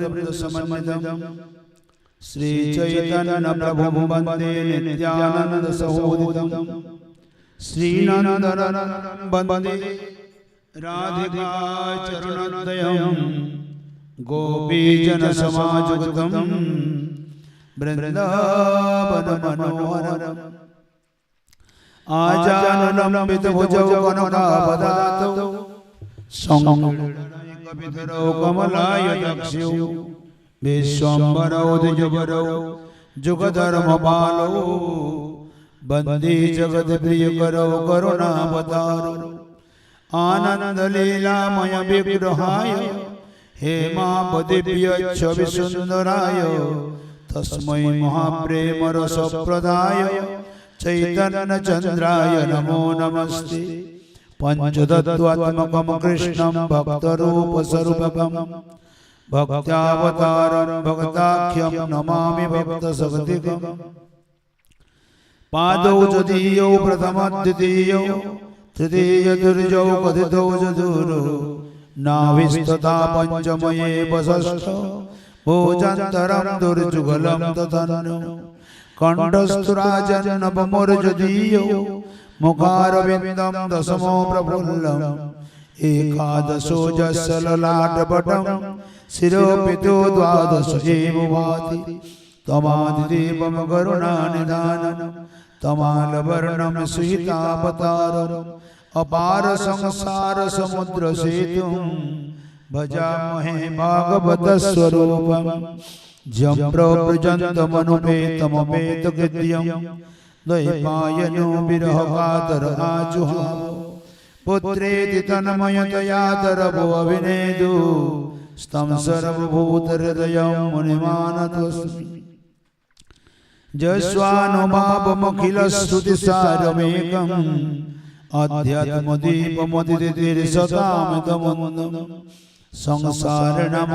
ভক্তবৃন্দ সমন্বিতম শ্রী চৈতন্য প্রভু বন্দে নিত্যানন্দ সহোদিতম শ্রীনন্দন বন্দে রাধিকা চরণোদয়ম গোপীজন সমাজুতম বৃন্দাবন মনোহরম আজানুলম্বিত ভুজৌ কনকাবদাতৌ সংকপিতরৌ પવિતરૌ કમલાય દક્ષિઉ વિશ્વંભરૌ દ્વિજબરૌ જુગધર્મ બાલૌ બંદી જગત પ્રિય કરૌ કરુણાવતારો આનંદ લીલામય વિગ્રહાય હેમાપતિભ્ય છવિ સુંદરાય તસ્મય મહાપ્રેમ રસપ્રદાય, ચૈતન્ય ચંદ્રાય નમો નમસ્તે. पंचतत्वात्मकं कृष्णं भक्तरूपस्वरूपकं भक्त्यावतारं भक्ताख्यं नमामि भक्तसगतिकम् पादौ द्वितीयौ प्रथमद्वितीयौ तृतीयदुर्जौ कथितौ चतुरु। नाविस्तथा पञ्चमये वसष्ठ भोजन्तरं दुर्जुगलं तथन्यो कण्ठस्तुराजन्नपमुर्जदीयौ मुखारविंदम दशमो प्रफुल्लम्। एकादशो जसललाटपटं शिरोपितो द्वादश एव भाति तमादिदेवं करुणानिधानं तमालवर्णं सुहितापतारम्। अपार संसार समुद्र संसारसमुद्रसेतुं भजामहे भागवत स्वरूपम। जम्रो प्रजंत मनुमेतम मेत गद्यम द्वैपायनो विरहकातर आजुहा पुत्रेति सर्वभूतहृदयं मुनिमानतोऽस्मि जस्वानुभावमखिलस्तुतिसारमेकम् संसारणं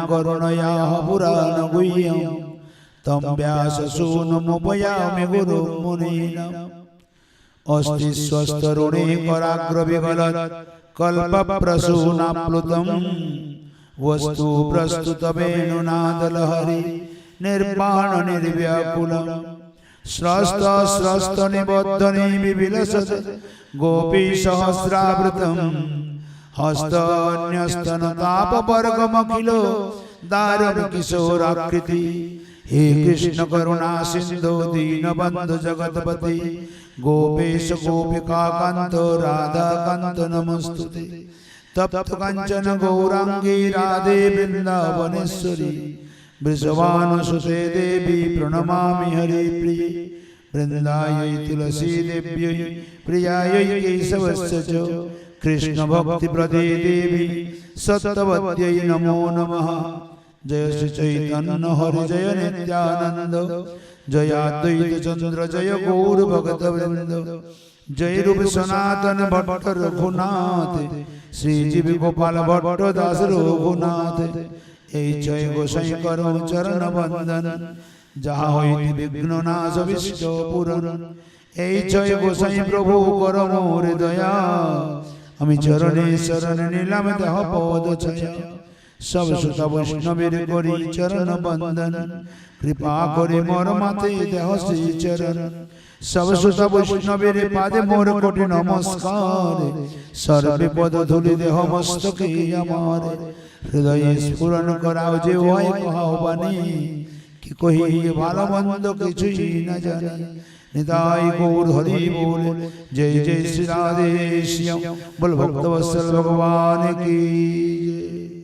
पुराणगुह्यम्। തമ്പ്യാസൂനുമുപയാമി ഗുരു മുനീനം അസ്തി സ്വസ്തരുണി കരാഗ്രവികല കൽപപ്രസൂനാപ്ലുതം വസ്തു പ്രസ്തുതവേണുനാദലഹരി നിർമ്മാണ നിർവ്യാകുലം സ്രസ്ത സ്രസ്ത നിബദ്ധനി വിവിലസത ഗോപി സഹസ്രാവൃതം হস্তন্যস্তন তাপবর্গমখিল দারুণ কিশোরাকৃতি हे कृष्ण करुणा सिंधु दीन बंधु जगतपति, गोपेश गोपिका कांत राधा कांत नमस्तुते। तप्त कंचन गौरांगी राधे वृंदावनेश्वरी वृषभानुसुते देवी प्रणमा हरि प्रिय। वृंदाय तुलसी देव्य, प्रियाय केशवस्य च। कृष्ण भक्ति प्रदे देवी सत्वत्यै नमो नमः। জয় শ্রী চৈতন্য হরি জয় নিত্যানন্দ জয় আদ্বৈত চন্দ্র জয় গৌর ভগত বৃন্দ জয় রূপ সনাতন ভট্ট রঘুনাথ শ্রী জীব গোপাল ভট্ট দাস রঘুনাথ এই জয় গোসাই করো চরণ বন্দন। যাহা হইতে বিঘ্ন নাশ বিষ্ট পুরন এই জয় গোসাই প্রভু কর মোর দয়া। আমি চরণে শরণ নিলাম দেহ পদ ছায়া। সব সুত বৈষ্ণবের করি চরণ বন্দন কৃপা করে মোর মাতে দেহ শ্রী চরণ সব সুত বৈষ্ণবের পাদে মোর কোটি নমস্কার। সর্বে পদ ধুলি দেহ মস্তকে আমার। হৃদয়ে স্ফুরণ করাও যে কহাও বাণী কি কহি ভালো মন্দ কিছুই না জানি। নিতাই গৌর হরি বল, জয় জয় শ্রী রাধে শ্যাম। বল ভক্তবৎসল ভগবান কি জয়।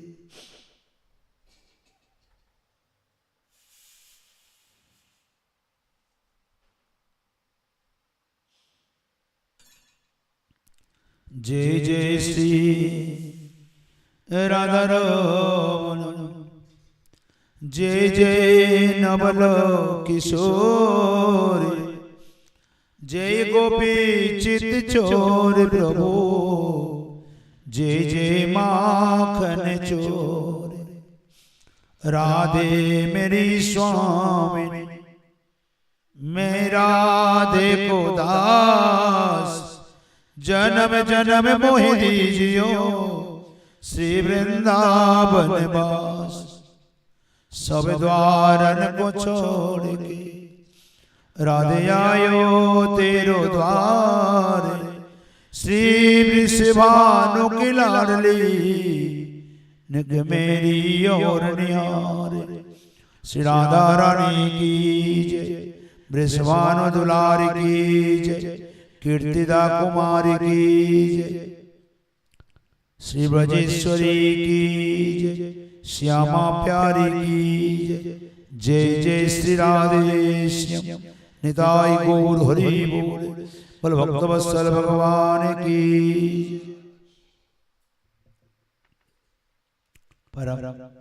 जय जय श्री राधा रमन जय जय नवल किशोर जय गोपी चित चोर प्रभु जय जय माखन चोर राधे मेरी स्वामी मैं राधे को दास जन्म जन्म मोहि दीजियो श्री वृंदावन वास सब द्वारन को छोड़ के राधे आयो तेरो द्वार। श्री वृषभानु की लाडली निग मेरी और निहार। श्री राधा रानी की जय वृषभानु दुलारी की जय। कीर्तिदा कुमारी की जय। श्री ब्रजेश्वरी की जय। श्यामा प्यारी की जय। जय जय श्री राधे श्याम। निताई गौर हरि बोल। बल भक्त वत्सल भगवान की परम।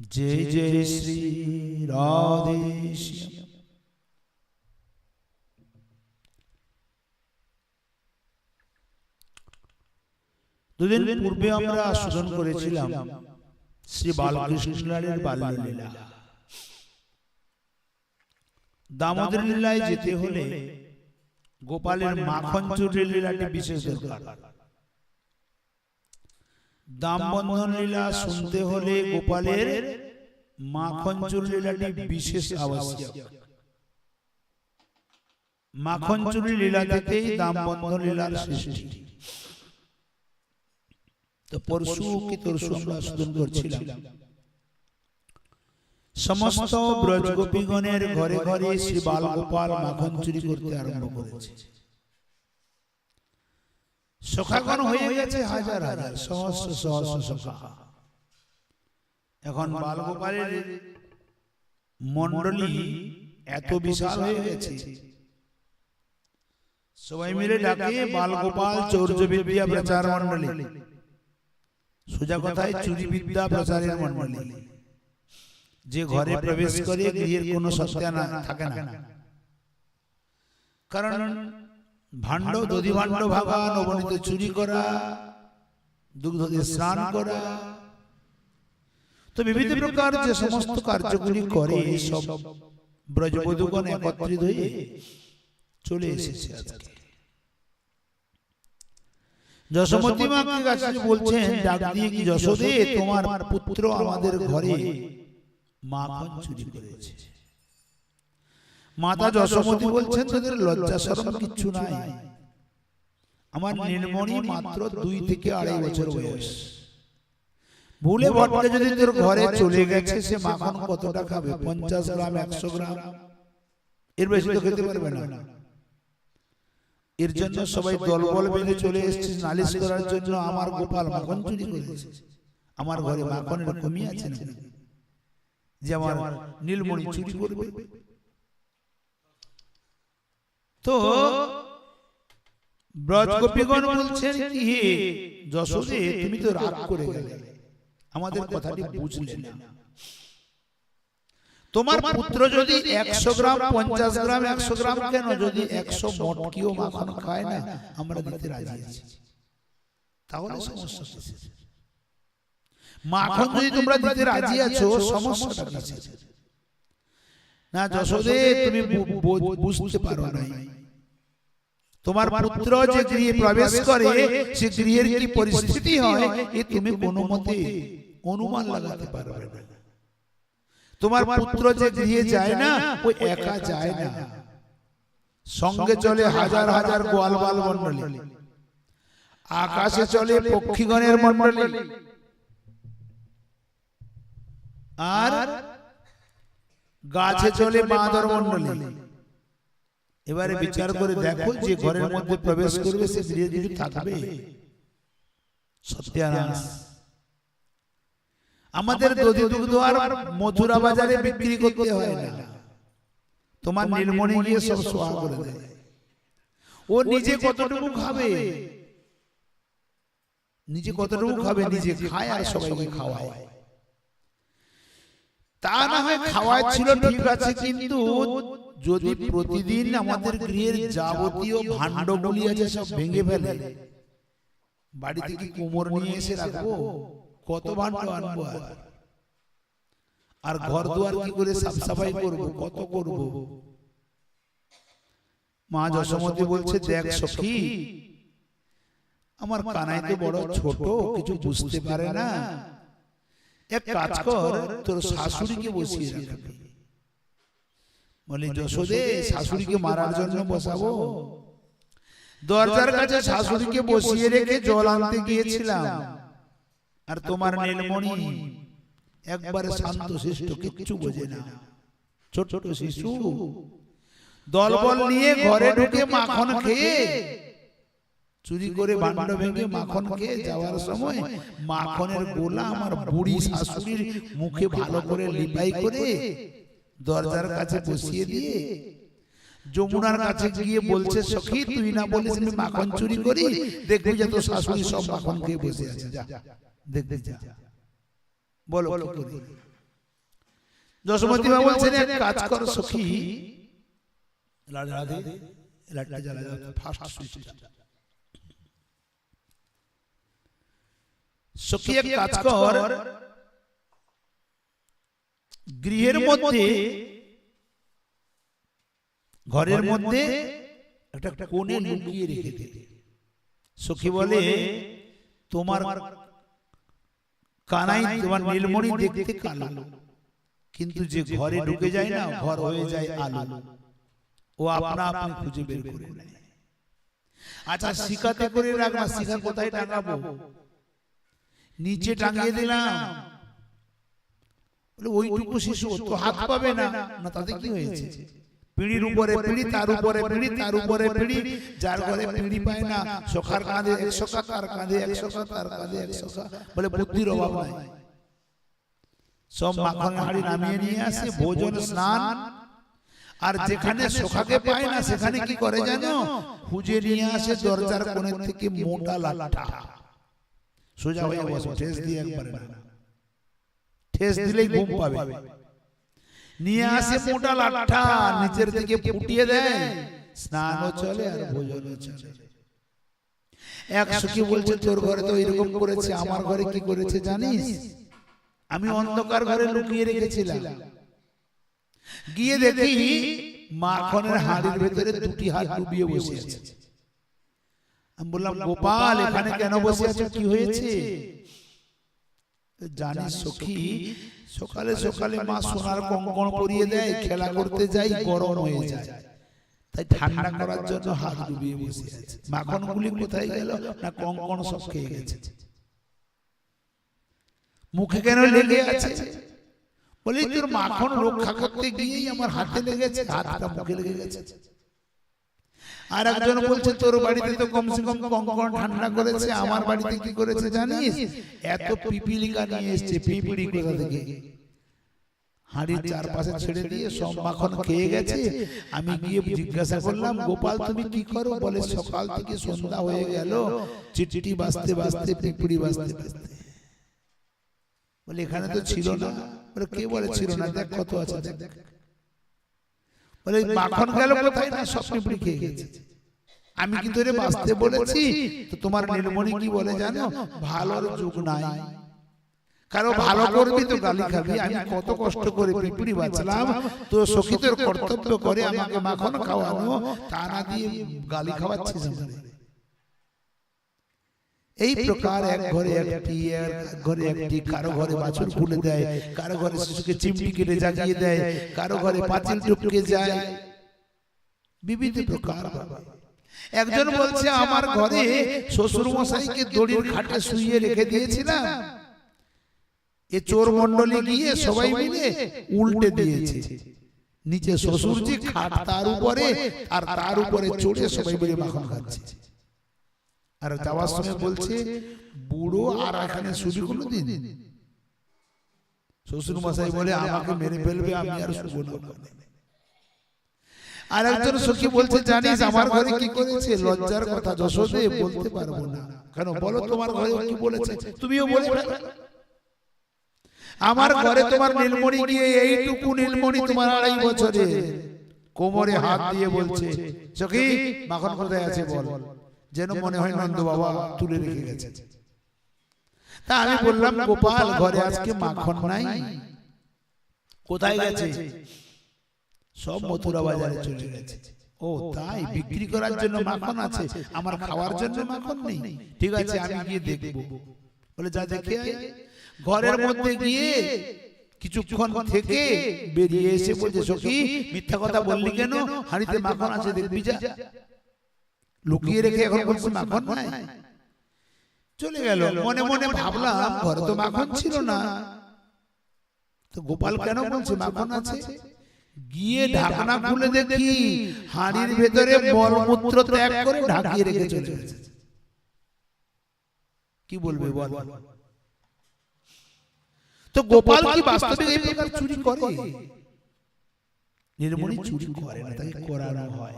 जय जय श्री राधे श्याम দুদিন পূর্বে আমরা আস্বাদন করেছিলাম শ্রী বালকৃষ্ণ লালের বাল্যলীলা দামোদর লীলায় যেতে হলে গোপালের মাখন চুরির লীলাটি বিশেষ দরকার দামবন্ধন লীলা শুনতে হলে গোপালের মাখন চুর লীলাটি বিশেষ আবশ্যক। মাখন চুরি লীলা থেকেই দামবন্ধন লীলার সৃষ্টি। তো পরশু কি তরশু আমরা আস্বাদন করছিলাম সমস্ত ব্রজ গোপীগণের ঘরে ঘরে শ্রী বালগোপাল মাখন চুরি করতে আরম্ভ করেছে। সখাগণ হয়ে গেছে হাজার হাজার সহস্র সহস্র সখা এখন বালগোপালের মন্ডলী এত বিশাল হয়ে গেছে। সবাই মিলে ডাকে বালগোপাল চৌর্য বিদ্যা প্রচার মন্ডলী সোজা কথায় চুরি বিদ্যা প্রচারের মন্ডলী যে ঘরে প্রবেশ করে গৃহের কোনো সত্য না থাকে না। কারণ ভাণ্ড দধি ভাণ্ড ভাগা নবনীত চুরি করা দুগ্ধ দিয়ে স্নান করা। তো বিভিন্ন প্রকার যে সমস্ত কার্যগুলি করে সব ব্রজবধূগণ একত্রিত হয়ে চলে এসেছে আজকে। যশোমতী মাকে কাছে বলছেন? ডাক দিয়ে কি যশোদে তোমার পুত্র আমাদের ঘরে? মাখন চুরি করেছে। মাতা যশোমতী বলছেন তোদের লজ্জা শরম কিচ্ছু নাই। আমার নির্মণি মাত্র দুই থেকে আড়াই বছর বয়স। ভুলে ভটকে যদি তোর ঘরে চলে গেছে সে মাখন কতটা খাবে? পঞ্চাশ গ্রাম একশো গ্রাম। এর বেশি তো খেতে পারবে না। এর জন্য সবাই দলবল বেঁধে চলে এসেছে নালিশ করার জন্য আমার গোপাল মাখন চুরি করেছে। আমার ঘরে মাখনের কমি আছে না যে আমার নীলমণি চুরি করবে তো ব্রজ গোপীগণ বলছেন কি যশোদে তুমি তো রাগ করে গেলে। আমাদের কথাটি বুঝলে না। তোমার পুত্র যদি একশো গ্রাম পঞ্চাশ গ্রাম একশো গ্রাম কেন যদি একশো মটকিও মাখন খায় না আমরা দিতে রাজি আছি। তাহলে সমস্যা মাখন যদি তোমরা দিতে রাজি আছো সমস্যাটা কিসের? না যশোদে তুমি বুঝতে পারো নাই। তোমার পুত্র যে গৃহে প্রবেশ করে সে গৃহের কি পরিস্থিতি হয় এ তুমি কোনো মতে অনুমান লাগাতে পারবে না। তোমার পুত্র যে গৃহে যায় না ও একা যায় না। সঙ্গে চলে হাজার হাজার গোয়ালবাল মন্ডলী আকাশে চলে পক্ষীগণের মন্ডলী আর গাছে চলে বাঁদর মন্ডলী। এবারে বিচার করে দেখো যে ঘরের মধ্যে প্রবেশ করবে সে ধীরে ধীরে থাকবে? সত্যানাশ আমাদের দধি দুগ্ধ আর মথুরা বাজারে বিক্রি করতে হয় না। তোমার নীলমণি গিয়ে সব সোয়া করে দেয়। ও নিজে কতটুকু খাবে? নিজে কতটুকু খাবে? নিজে খায় আর সবাইকে খাওয়ায়। তা না হয় ছিল ঠিক আছে কিন্তু যদি প্রতিদিন আমাদের গৃহের যাবতীয় ভাণ্ডগুলি আছে সব ভেঙে ফেলে। বাড়িতে কি কোমর নিয়ে এসে রাখব? কত ভাণ্ড আনব আর? আর? ঘর দুয়ার কি করে সাফ সাফাই করব? কত করব? মা যশোমতী বলছে দেখ সখী আমার কানাই তো বড় ছোট কিছু বুঝতে পারে না। এক কাজ কর তোর শাশুড়িকে বসিয়ে রাখবি। বলে যশোদে শাশুড়িকে মারার জন্য বসাবো? দরজার কাছে শাশুড়িকে বসিয়ে রেখে জল আনতে গিয়েছিলাম। আর তোমার নীলমণি একবারে শান্ত শিষ্ট কিচ্ছু বোঝে না। ছোট ছোট শিশু দলবল নিয়ে ঘরে ঢুকে মাখন খেয়ে চুরি করে ভাণ্ড ভেঙে মাখন খেয়ে যাওয়ার সময় মাখনের গোলা আমার বুড়ি শাশুড়ির মুখে ভালো করে লিপাই করে দরজার কাছে বসিয়ে দিয়ে যমুনার কাছে গিয়ে বলছে সখী তুই না বলিস আমি মাখন চুরি করি দেখবি যে তোর শাশুড়ি সব মাখন খেয়ে বসে আছে যা দেখবি যা বলো যশোমতী মা বলছেন এক কাজ কর সখী। লাড়া জ্বালা দে লাইটটা জ্বালা ফাস্ট সুইচটা সখী এক কাজ কর। গৃহের মধ্যে ঘরের মধ্যে একটা কোণে লুকিয়ে রেখে দে। সখী বলে তোমার কানাই তোমার নীলমণি দেখতে কালো। কিন্তু যে ঘরে ঢুকে যায় না ঘর হয়ে যায় আলো। ও আপনা আপনি খুঁজে বের করে নেয়। আচ্ছা শিকাতে করে রাখবা শিখা কোথায় টাঙাবো? নিচে টাঙিয়ে দিলাম। ওইটুকু শিশু তো হাত পাবে না। না। তাতে কি হয়েছে? পিঁড়ির উপরে পিঁড়ি তার উপরে পিঁড়ি তার উপরে পিঁড়ি যার ঘরে পিঁড়ি পায় না সখার কাঁধে এক সখা তার কাঁধে এক সখা তার কাঁধে এক সখা বলে বুদ্ধির অভাব নাই। সব মাখন হাড়ি নামিয়ে নিয়ে আসে ভোজন স্নান। আর যেখানে সখাকে পায় না সেখানে কি করে জানো? খুঁজে নিয়ে আসে দরজার কোণে থেকে মোটা লাঠা। সোজা হয়ে বসে ঠেস দিয়ে একবারে না ঠেস দিলেই ঘুম পাবে নিয়ে আসে মোটা লাঠা নিচের দিকে ফুটিয়ে দেয় স্নানও চলে আর ভোজনও চলে এক সুখী বলছে তোর ঘরে তো এরকম করেছে আমার ঘরে কি করেছে জানিস আমি অন্ধকার ঘরে লুকিয়ে রেখেছিলাম গিয়ে দেখি মাখনের হাড়ির ভেতরে দুটি হাত ডুবিয়ে বসে আছে আমি বললাম গোপাল এখানে কেন বসে আছো? কি হয়েছে? সখী সকালে সকালে মা সোনার কঙ্কণ পরিয়ে দেয় খেলা করতে যাই গরম হয়ে যায়। তাই ঠান্ডা করার জন্য হাত ডুবিয়ে বসে আছে। মাখন গুলি কোথায় গেল? না কঙ্কণ সব খেয়ে গেছে। মুখে কেন লেগে আছে? বলি তোর মাখন রক্ষা করতে গিয়েই আমার হাতে লেগেছে হাতটা মুখে লেগে গেছে। আর একজন বলছে তোর বাড়িতে তো কমসে কম কঙ্কন ঠান্ডা করেছে আমার বাড়িতে কি করেছে জানিস? এত পিপিলিকা নিয়ে এসছে পিপিড়ি কোথা থেকে? হাড়ির চারপাশে ছেড়ে দিয়ে সব মাখন খেয়ে গেছে। আমি গিয়ে জিজ্ঞাসা করলাম গোপাল তুমি কি করো? বলে সকাল থেকে সন্ধ্যা হয়ে গেল চিঠি বাজতে বাজতে পিপিড়ি বাজতে বাজতে বলে এখানে তো ছিল না। বলে কে বলে ছিল না? দেখ কত আছে দেখ দেখ বলে মাখন গেল কোথায়? না সব পিঁপড়ি খেয়ে গেছে আমি কিন্তু তোরে বাঁচতে বলেছি। তো তোমার নীলমণি কি বলে জানো? ভালোর যুগ নাই। কারও ভালো করবি তো গালি খাবি। আমি কত কষ্ট করে পিঁপড়ি বাঁচলাম। তো সখী তোর কর্তব্য করে আমাকে মাখন খাওয়ানো। তা না দিয়ে গালি খাওয়াচ্ছিস আমাকে। এই প্রকার এক ঘরে একটি এক ঘরে একটি কারও ঘরে বাছুর খুলে দেয় কারও ঘরে শিশুকে চিমটি কেটে জাগিয়ে দেয় কারও ঘরে পাঁচিল টপকে যায়। বিবিধ প্রকার একজন বলছে আমার ঘরে শ্বশুর মশাইকে দড়ির খাটে শুইয়ে রেখে দিয়েছিলাম। এ চোর মন্ডলে গিয়ে সবাই মিলে উল্টে দিয়েছে। নিচে শ্বশুরজি খাট তার উপরে আর তার উপরে চড়ে সবাই মিলে মাখন খাচ্ছে। আর যাওয়ার সময় বলছে বুড়ো আর এখানে শুবি কোনো দিন শ্বশুর মশাই বলে আমাকে মেরে ফেলবে আমি আর না। আর একজন সখী বলছে জানিস আমার ঘরে কি করেছে? লজ্জার কথা যশোদে বলতে পারব না। কেন বলো তোমার ঘরে কি বলেছে? তুমিও বলে আমার ঘরে তোমার নীলমণি গিয়ে এইটুকু নীলমণি তোমার আড়াই বছরে কোমরে হাত দিয়ে বলছে সখী মাখন কোথায় আছে বল? যেন মনে হয় নন্দ বাবা তুলে রেখে গেছে। তা আমি বললাম গোপাল ঘরে আজকে মাখন নাই? কোথায় গেছে? সব মথুরা বাজারে চলে গেছে। ও তাই বিক্রি করার জন্য মাখন আছে? আমার খাওয়ার জন্য মাখন নেই। ঠিক আছে আমি গিয়ে দেখব। বলে যা দেখে ঘরের মধ্যে গিয়ে কিছুক্ষণ থেকে বেরিয়ে এসে বলছে সখী মিথ্যা কথা বললি কেন? হাড়িতে মাখন আছে দেখবি যা। লুকিয়ে রেখে এখন বলছে মাখন নাই। চলে গেল। মনে মনে ভাবলাম ঘরে তো মাখন ছিল না। তো গোপাল কেন বলছে মাখন আছে? গিয়ে ঢাকনা খুলে দেখি হাড়ির ভেতরে মলমূত্র ত্যাগ করে ঢাকিয়ে রেখে চলে গেছে। কি বলবে বল? তো গোপাল কি বাস্তবে এই প্রকার চুরি করে? নির্মণি চুরি করে না তাকে করানো হয়।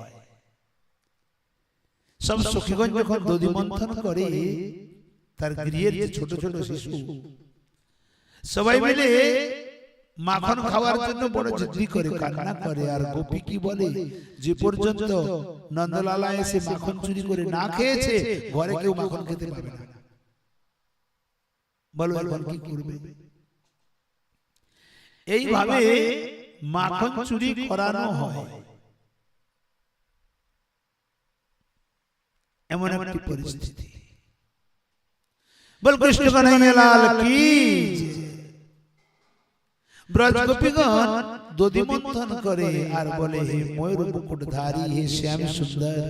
সব সখীগঞ্জ যখন দধি মন্থন করে তার গৃহের যে ছোট ছোট শিশু সবাই মিলে মাখন খাওয়ার জন্য বড় জিদ্দি করে কান্না করে আর গোপী কি বলে? যে পর্যন্ত নন্দলালা এসে মাখন চুরি করে না খেয়েছে ঘরে কেউ মাখন খেতে পাবে না। বলো এখন কি করবে? এইভাবে মাখন চুরি করানো হয়। এমন একটি পরিস্থিতি। বল কৃষ্ণ কানাইয়া লাল কি? ব্রজ গোপীগণ দধি মন্থন করে আর বলে হে ময়ূর মুকুটধারী হে শ্যাম সুন্দর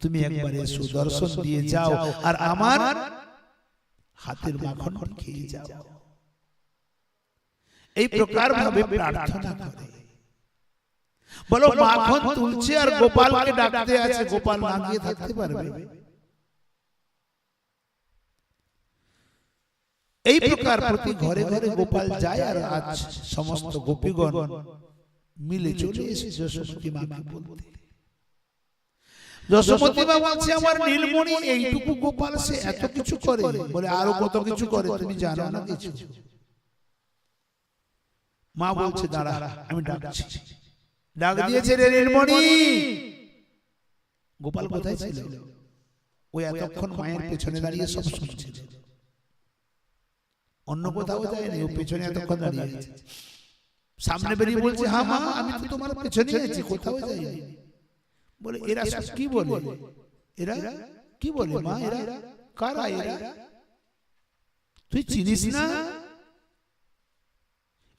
তুমি একবারে সুদর্শন দিয়ে যাও আর আমার হাতের মাখন খেয়ে যাও। এই প্রকার ভাবে প্রার্থনা করে। বলো মাখন তুলছে আর গোপালকে ডাকতে আছে গোপাল না গিয়ে থাকতে পারবে? এই প্রকার প্রতি ঘরে ঘরে গোপাল যায় আর আজ সমস্ত গোপীগণ মিলে চলে এসে যশোমতী মাকে বলতে। যশোমতী মা বলছে আমার নীলমণি এইটুকু গোপাল সে এত কিছু করে। বলে আরও কত কিছু করে তুমি জানো না কিছু? মা বলছে দাঁড়া আমি ডাকছি। ডাক দিয়েছে রে নীলমণি গোপাল কোথায় ছিল? ওই এতক্ষণ মায়ের পেছনে দাঁড়িয়ে সব শুনছিল। অন্য কোথাও যায়নি ও পেছনে এতক্ষণ দাঁড়িয়ে আছে। সামনে বেরিয়ে বলছে হ্যাঁ মা আমি তো তোমার পেছনে আছি কোথাও যাইনি। বলে এরা সব কি বলে? এরা কি বলে মা এরা কারা এরা? তুই চিনিস না?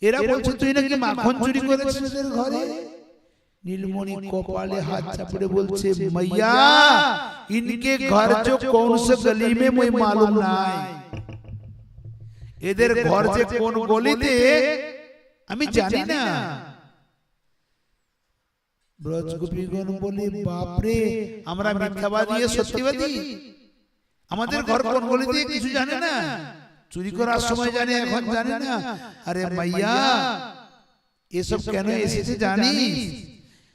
এরা বলছে তুই নাকি মাখন চুরি করেছিস ঘরে? নীলমণি কপালে হাত চাপড়ে বলছে मैया इनके घर जो कौन से गली में मुझे मालूम নাই এদের ঘর যে কোন গলিতে আমি জানি না ব্রজগোপীগণ বলে বাপরে আমরা মিথ্যাবাদী আর সত্যিবাদী আমাদের ঘর কোন গলিতে কিছু জানে না চুরি করার সময় জানে এখন জানে না আরে মাইয়া এসব কেন এসেছে জানিস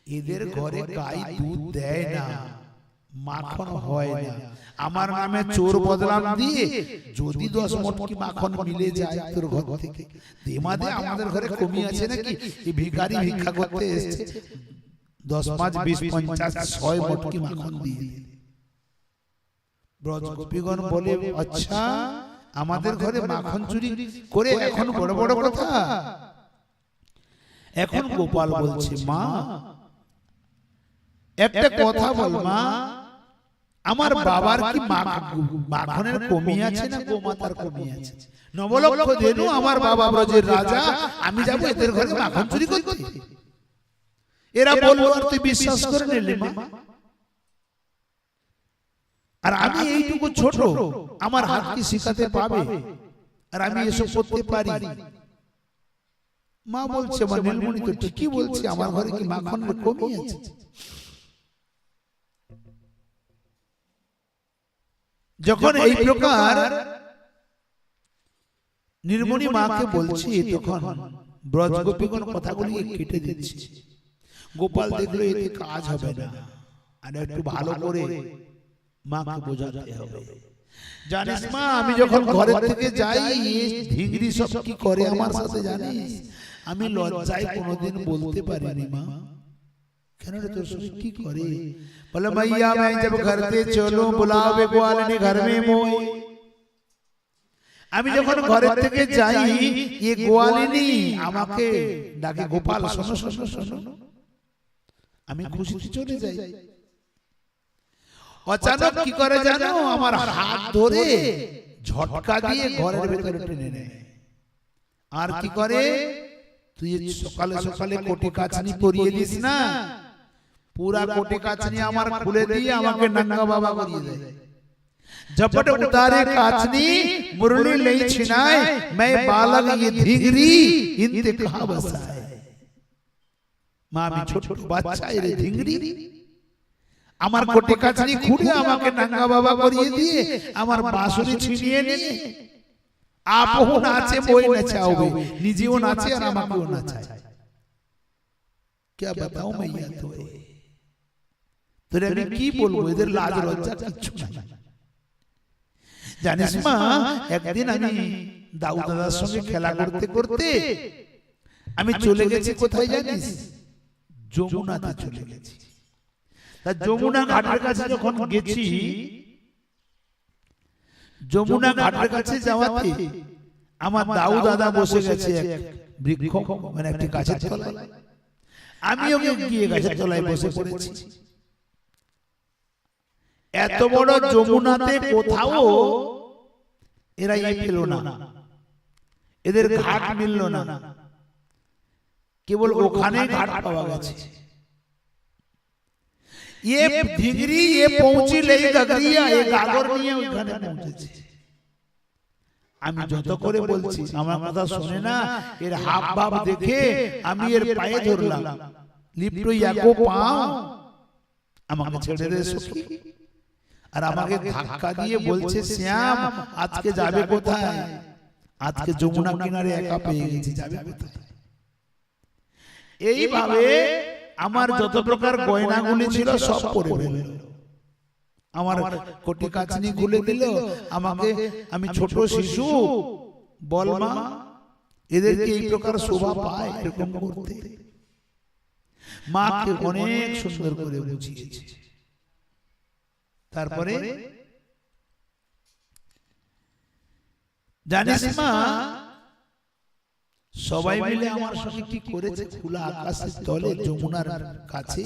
এদের ঘরে গাই দুধ দেয় না মাখন হয় না। আমার নামে চোর বদলাম দিয়ে যদি দশ মটকি মাখন মিলে যায় তোর ঘর থেকে। দেমাদে আমাদের ঘরে কমি আছে নাকি? এই ভিখারি ভিক্ষা করতে এসেছে। দশ পাঁচ বিশ পঞ্চাশ ছয় মটকি মাখন দিয়ে দিল। ব্রজ গোপীগণ বলে আচ্ছা আমাদের ঘরে মাখন চুরি করে এখন বড় বড় কথা। এখন গোপাল বলছে মা একটা কথা বল মা আমার বাবার কি মাখনের কমি আছে না গোমাতার কমি আছে? নবলক্ষ দেনু আমার বাবা ব্রজের রাজা। আমি যাব এদের ঘরে মাখন চুরি করতে। এরা বলব আর তুই বিশ্বাস করে নিলি মা। আর আমি এইটুকু ছোট আমার হাত কি শিখাতে পাবে। আর আমি এসব করতে পারি। মা বলছে আমার নীলমণি তো ঠিকই বলছে? আমার ঘরে কি মাখন কমি আছে? যখন এই প্রকার নির্মণি মাকে বলছি তখন ব্রজগোপীগণ কথাগুলি কেটে দিচ্ছে। গোপাল দেখল এতে কাজ হবে না। আর একটু ভালো করে মাকে বোঝাতে হবে। জানিস মা আমি যখন ঘরের থেকে যাই ধিংরি সব কি করে আমার সাথে জানিস? আমি লজ্জায় কোনোদিন বলতে পারিনি মা। কেন রে তোর সঙ্গে কি করে বলে মাইয়া मैं जब घर से चलो बुलावे ग्वालनी घर में मोय আমি যখন ঘরের থেকে যাই এ গোয়ালিনী আমাকে ডাকে গোপাল শোনো শোনো শোনো আমি খুশিতে চলে যাই অচানক কি করে জানো আমার হাত ধরে ঝটকা দিয়ে ঘরের ভেতরে টেনে নেয় আর কি করে তুই এই সকালে সকালে কোটি কাছনি পরিয়ে দিস না পুরা কোটি কাছনি আমার খুলে দিয়ে আমাকে নঙ্গা বাবা করিয়ে দেয় झपट उतारे काचनी मुरली नहीं छिनाए मैं बालक ये धिंगरी इनते कहा बसाए মা আমি ছোট বাচ্চা এর ধিংরি আমার কোটে কাছনি খুঁড়ে আমাকে নাঙ্গা বাবা করিয়ে দিয়ে আমার বাঁশুরি ছিনিয়ে নিয়ে আপহু নাচে বই নাচাওবে নিজেও নাচে আর আমাকেও নাচায় क्या बताऊं मैया तो তোরে আমি কি বলব? এদের লাজ লজ্জা কিচ্ছু নাই জানিস মা একদিন আমি দাউ দাদার সঙ্গে খেলা করতে করতে আমি চলে গেছি কোথায় জানিস? যমুনাতে চলে গেছি। তা যমুনা ঘাটের কাছে যখন গেছি যমুনা ঘাটের কাছে যাওয়াতে আমার দাউ দাদা বসে গেছে এক বৃক্ষ মানে একটি গাছের তলায়। আমিও গিয়ে গাছের তলায় বসে পড়েছি। এত বড় যমুনাতে কোথাও এরা ইয়ে পেল না এদের ঘাট মিলল না কেবল ওখানে ঘাট পাওয়া গেছে ये धिगरी ये पहुंची লেই গগরিয়া এ গাগর নিয়ে ওখানে পৌঁছেছে আমি যত করে বলছি আমার কথা শুনে না এর হাব ভাব দেখে আমি এর পায়ে ধরলাম লিপ্ট ইয়াকো পাও আমাকে ছেড়ে দে সখী আর আমাকে ধাক্কা দিয়ে বলছে শ্যাম আজকে যাবে কোথায়? আজকে যমুনা কিনারে একা পেয়ে গেছি যাবে কোথায়? এইভাবে আমার যত প্রকার গয়নাগুলি ছিল সব পরে ফেলল। আমার কোটি কাছনি খুলে দিল আমাকে আমি ছোট শিশু বল মা এদেরকে এই প্রকার শোভা পায় এরকম করতে। মাকে অনেক সুন্দর করে বুঝিয়েছে। তারপরে জানিস মা সবাই মিলে আমার সঙ্গে কি করেছে? খোলা আকাশের তলে যমুনার কাছে।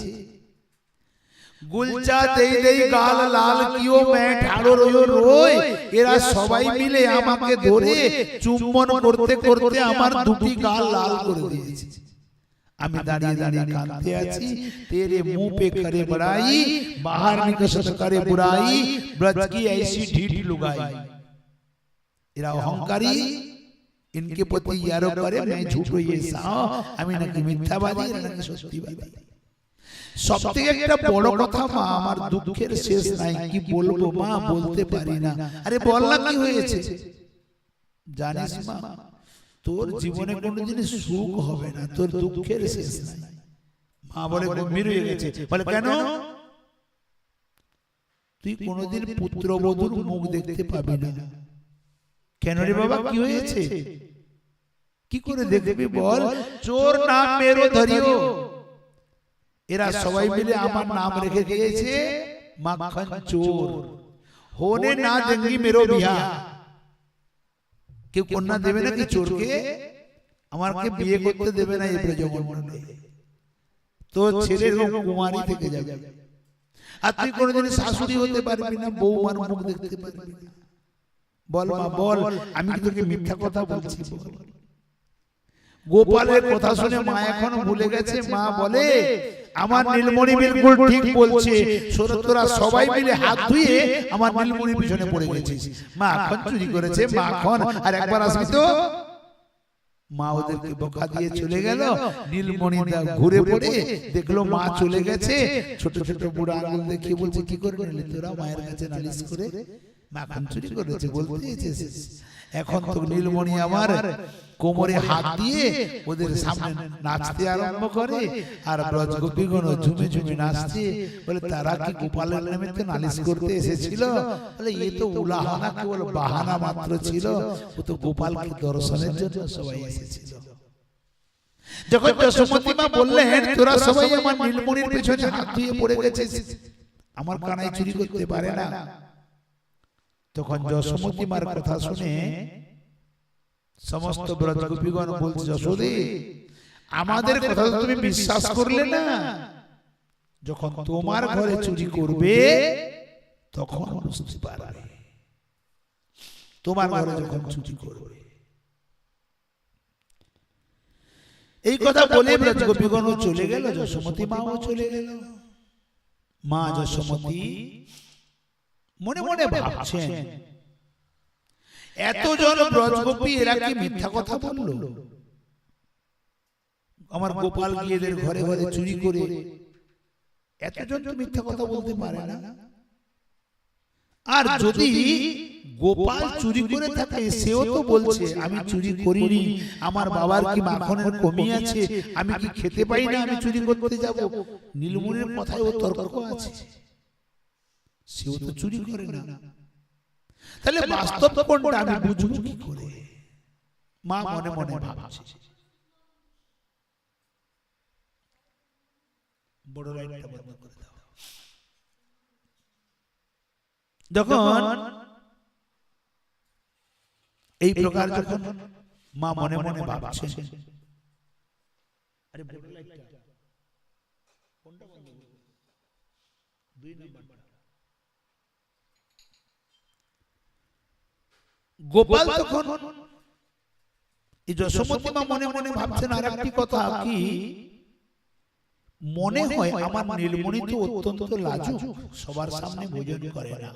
গুলচা দেই দেই গাল লাল কিও मैं ঠাড়ো রইও রই এরা সবাই মিলে আমাকে ধরে চুম্বন করতে করতে আমার দুটি গাল লাল করে দিয়েছে। আমি দাঁড়িয়ে দাঁড়িয়ে কাঁদতে আছি तेरे मुंह पे करे बड़ाई बाहर निकसत करे बुराई ब्रज की ऐसी ढीठ लुगाई এরা অহংকারী इनके प्रति यारो करे मैं झूठो ये साओ আমি নাকি মিথ্যাবাদী এরা নাকি সত্যিবাদী সব থেকে একটা বড় কথা মা আমার দুঃখের শেষ নাই কি বলবো মা বলতে পারি না আরে বল না কি হয়েছে জানিস মা তোর জীবনে কোনোদিন সুখ হবে না তোর দুঃখের শেষ নাই। মা বলে গম্ভীর হয়ে গেছে। বলে কেন? তুই কোনোদিন পুত্রবধূর মুখ দেখতে পাবি না। কেন রে বাবা? কি হয়েছে? কি করে দেখবি বল? চোর নাম মেরো ধরিও। এরা সবাই মিলে আমার নাম রেখে দিয়েছে মাখন চোর। হোনে না দেঙ্গি মেরো বিহা। কেউ কন্যা দেবে নাকি চোরকে? আমাকে বিয়ে করতে দেবে না এই ব্রজমণ্ডলে তো ছেলের কুমারী থেকে যাবে। আর তুই কোনোদিন শাশুড়ি হতে পারবি না বৌমার মুখ দেখতে পারবি না। বল মা বল আমি কি তোকে মিথ্যা কথা বলছি গোপালের কথা শুনে মা এখন ভুলে গেছে মা বলে আমার নীলমণি বিলকুল ঠিক বলছে। তোরা সবাই মিলে হাত ধুয়ে আমার নীলমণির পিছনে পড়ে গেছিস। মা এখন চুরি করেছে মা এখন আর একবার আসবি তো। মা ওদেরকে বোকা দিয়ে চলে গেল। নীলমণি ঘুরে পড়ে দেখল মা চলে গেছে। ছোট ছোট বুড়া আঙুল দেখিয়ে বলছে কি করে নিলি তোরা মায়ের কাছে নালিশ করে? মাখন চুরি করেছে বলতে এসেছে এখন তো নীলমণি আমার কোমরে হাত দিয়ে ওদের সামনে নাচতে আরম্ভ করে আর ব্রজগোপীগণ ঝুমে ঝুমে নাচছে বলে তারা কি গোপালের নামে তো নালিশ করতে এসেছিল? বলে এ তো উলাহানা কেবল বাহানা মাত্র ছিল। ও তো গোপালকে দর্শনের জন্য সবাই এসেছিল। যখন যশোমতী মা বললেন তোরা সবাই আমার নীলমণির পেছনে হাত ধুয়ে পড়ে গেছিস। আমার কানাই চুরি করতে পারে না। তখন যশোমতী মার কথা শুনে সমস্ত ব্রজগোপীগণ বলছে যশোদী আমাদের কথা তুমি বিশ্বাস করলে না। যখন তোমার ঘরে চুরি করবে তখন বুঝতে পারবে। তোমার ঘরে যখন চুরি করবে। এই কথা বলে ব্রজগোপীগণও চলে গেল যশোমতী মাও চলে গেল। মা যশোমতী মনে মনে ভাবছেন এতজন ব্রজগোপী এরা কি মিথ্যা কথা বলল? আমার গোপাল গিয়ে এদের ঘরে ঘরে চুরি করে এতজন তো মিথ্যা কথা বলতে পারে না? আর যদি গোপাল চুরি করে থাকে সেও তো বলছে আমি চুরি করিনি আমার বাবার কি মাখনের কমি আছে? আমি কি খেতে পাই না? আমি চুরি করতে যাব? নীলমণির কথায় ও তর্ক আছে। সেও তো চুরি করে না। তাহলে বাস্তব কোনটা আমি বুঝব কি করে? মা মনে মনে ভাবছে। বড় লাইটটা বন্ধ করে দাও। যখন এই প্রকার যখন মা মনে মনে ভাবছে আরে বড় লাইটটা কোনটা বন্ধ? দুই নাম্বারটা। গোপাল তখন এই যশোমতী মা মনে মনে ভাবছেন আর একটি কথা কি? মনে হয় আমার নীলমণি তো অত্যন্ত লাজুক সবার সামনে ভোজন করে না।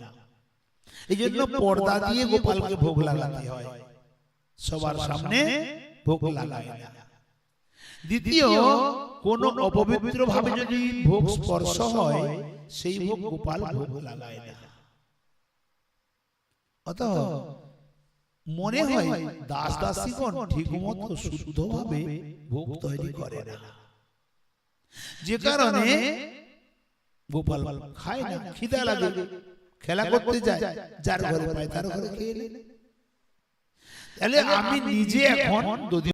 এই জন্য পর্দা দিয়ে গোপালকে ভোগ লাগাতে হয়। সবার সামনে ভোগ লাগায় না। দ্বিতীয় কোন অপবিত্র ভাবে যদি ভোগ স্পর্শ হয় সেই ভোগ গোপাল ভোগ লাগায় না। অতঃ মনে হয় দাস দাসীগণ ঠিক মতো শুদ্ধভাবে ভোগ তৈরি করে না। যে কারণে গোপাল খায় না খিদা লাগে খেলা করতে যায় যার ঘরে পায় তার ঘরে খেয়ে নেয়। তাহলে আমি নিজে এখন যদি